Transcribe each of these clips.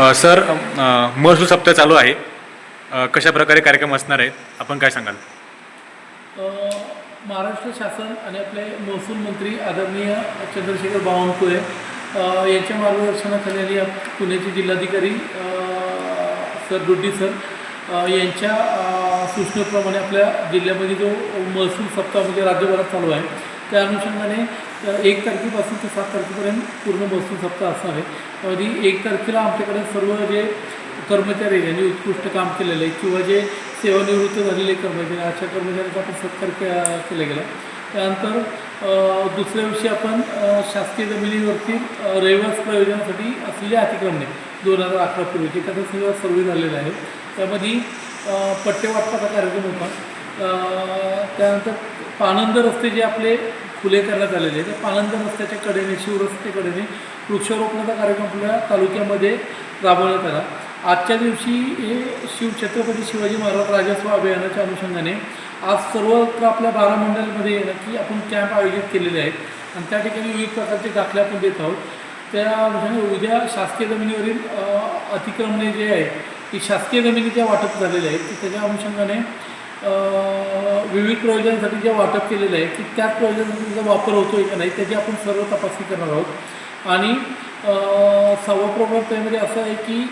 Sir महसूल सप्ताह चालू आहे कशा प्रकारे कार्यक्रम असणार आहेत आपण काय सांगाल? महाराष्ट्र शासन आणि आपले महसूल मंत्री आदरणीय चंद्रशेखर बावनकुळे यांच्या मार्गदर्शनाखाली आणि पुण्याचे जिल्हाधिकारी सर डोड्डी सर यांच्या सूचनेप्रमाणे आपल्या जिल्ह्यामध्ये जो महसूल सप्ताह म्हणजे राज्यभरात चालू आहे त्या अनुषंगाने एक तारखेपासून ते सात तारखेपर्यंत पूर्ण महसूल सप्ताह असणार आहे. त्यामध्ये एक तारखेला आमच्याकडे सर्व जे कर्मचारी आहे, ज्यांनी उत्कृष्ट काम केलेलं आहे किंवा जे सेवानिवृत्त झालेले कर्मचारी अशा कर्मचाऱ्यांचा आपण सत्कार के केला गेला. त्यानंतर दुसऱ्या दिवशी आपण शासकीय जमिनीवरती रहिवास प्रयोजनासाठी असलेले अतिक्रमणे दोन हजार अकरापूर्वीचे त्याचा सगळं सर्वे झालेला आहे. त्यामध्ये अ, पट्टे वाटपाचा कार्यक्रम होता. त्यानंतर पानंद रस्ते जे आपले खुले करण्यात आलेले आहेत त्या पानंद रस्त्याच्या कडेने शिवरस्त्याकडेने वृक्षारोपणाचा कार्यक्रम आपल्या तालुक्यामध्ये राबवण्यात आला. आजच्या दिवशी हे शिव छत्रपती शिवाजी महाराज राजस्व अभियानाच्या अनुषंगाने आज सर्वत्र आपल्या बारा मंडळामध्ये आहे ना की आपण कॅम्प आयोजित केलेले आहेत आणि त्या ठिकाणी विविध प्रकारचे दाखले आपण देत आहोत. त्या अनुषंगाने उद्या शासकीय जमिनीवरील अतिक्रमणे जे आहे की शासकीय जमिनीच्या वाटप झालेले आहेत. त्याच्या अनुषंगाने विविध प्रयोजनासाठी जे वाटप केलेलं आहे की त्याच प्रयोजनाचा वापर होतो आहे का नाही त्याची आपण सर्व तपासणी करणार आहोत. आणि सहावा प्रोग्राम त्यामध्ये असं आहे की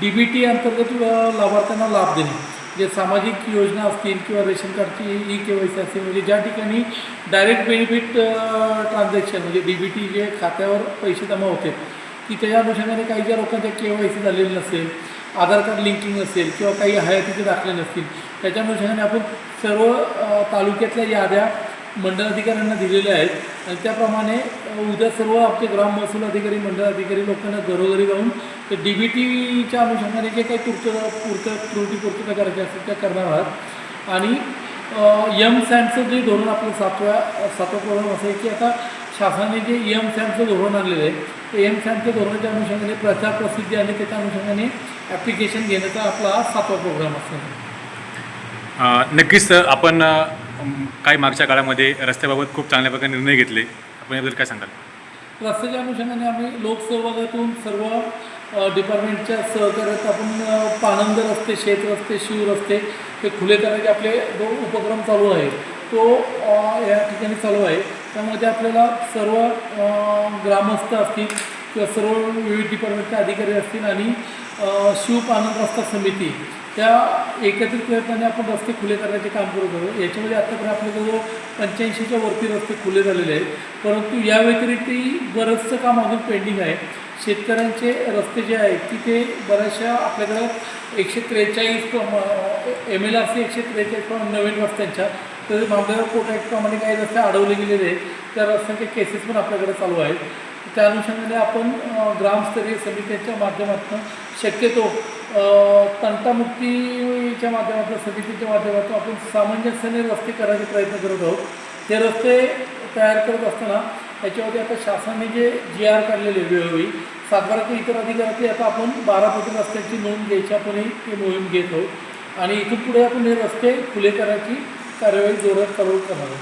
डी बी टी अंतर्गत लाभार्थ्यांना लाभ देणे. जे सामाजिक योजना असतील किंवा रेशन कार्डची ई के वाय सी असतील म्हणजे ज्या ठिकाणी डायरेक्ट बेनिफिट ट्रान्झॅक्शन म्हणजे डी बी टी जे खात्यावर पैसे जमा होते की त्याच्या अनुषंगाने काही ज्या लोकांच्या के वाय सी झालेली नसेल आधार कार्ड लिंकिंग असेल किंवा काही हयातीचे दाखले नसतील त्याच्या अनुषंगाने आपण सर्व तालुक्यातल्या याद्या मंडळाधिकाऱ्यांना दिलेल्या आहेत. आणि त्याप्रमाणे उद्या सर्व आपले ग्राम महसूल अधिकारी मंडळ अधिकारी लोकांना घरोघरी जाऊन ते डी बी टीच्या अनुषंगाने जे काही पूर्त पूर्त त्रुटी पूर्तता करायची असतील त्या करणार आहात. आणि यम सँडचं जे धोरण आपलं सातव्या सातवं प्रोग्राम असं आहे की आता शासनाने जे यम सॅनचं धोरण आणलेलं आहे ते एम सॅनच्या धोरणाच्या अनुषंगाने प्रचार प्रसिद्धी आणि त्याच्या अनुषंगाने ॲप्लिकेशन घेण्याचा आपला सातवा प्रोग्राम असणार आहे अ, नक्कीच सर आपण काही मागच्या काळामध्ये रस्त्याबाबत खूप चांगल्या प्रकारे निर्णय घेतले. आपण याबद्दल काय सांगाल? रस्त्याच्या अनुषंगाने आम्ही लोकसहभागातून सर्व डिपार्टमेंटच्या सहकार्यात आपण अ, पाणंद रस्ते शेत रस्ते शिव रस्ते हे खुले करायचे आपले जो उपक्रम चालू आहे तो या ठिकाणी चालू आहे. त्यामध्ये आपल्याला सर्व ग्रामस्थ असतील किंवा सर्व विविध डिपार्टमेंटचे अधिकारी असतील आणि शिव पानंद रस्ता समिती त्या एकत्रित प्रयत्नाने आपण रस्ते खुले करण्याचे काम करत आहोत. याच्यामध्ये आत्तापर्यंत आपल्याजवळ पंच्याऐंशीच्या वरती रस्ते खुले झालेले आहेत. परंतु या व्यतिरिक्तही बरंचसं काम अजून पेंडिंग आहे. शेतकऱ्यांचे रस्ते जे आहेत की ते बऱ्याचशा आपल्याकडं एकशे त्रेचाळीस एम एल आर सी एकशे त्रेचाळीस नवीन रस्त्यांच्या तर मामलेदार कोर्ट ॲक्टप्रमाणे काही रस्ते अडवले गेलेले आहेत. त्या रस्त्यांचे केसेस पण आपल्याकडे चालू आहेत. त्या अनुषंगाने आपण ग्रामस्तरीय समित्यांच्या माध्यमातून शक्यतो तंटामुक्तीच्या माध्यमातून समितीच्या माध्यमातून आपण सामंजस्याने रस्ते करायचे प्रयत्न करत आहोत. ते रस्ते तयार करत असताना त्याच्यावरती आता शासनाने जे जी आर काढलेले वेळोवेळी सातबाराच्या इतर अधिकारातली आता आपण बारा कोटी रस्त्यांची नोंद घ्यायची आपण ही ती मोहीम घेत आहोत. आणि इथून पुढे आपण हे रस्ते खुले करायची कारवाई जोरात चालू करावी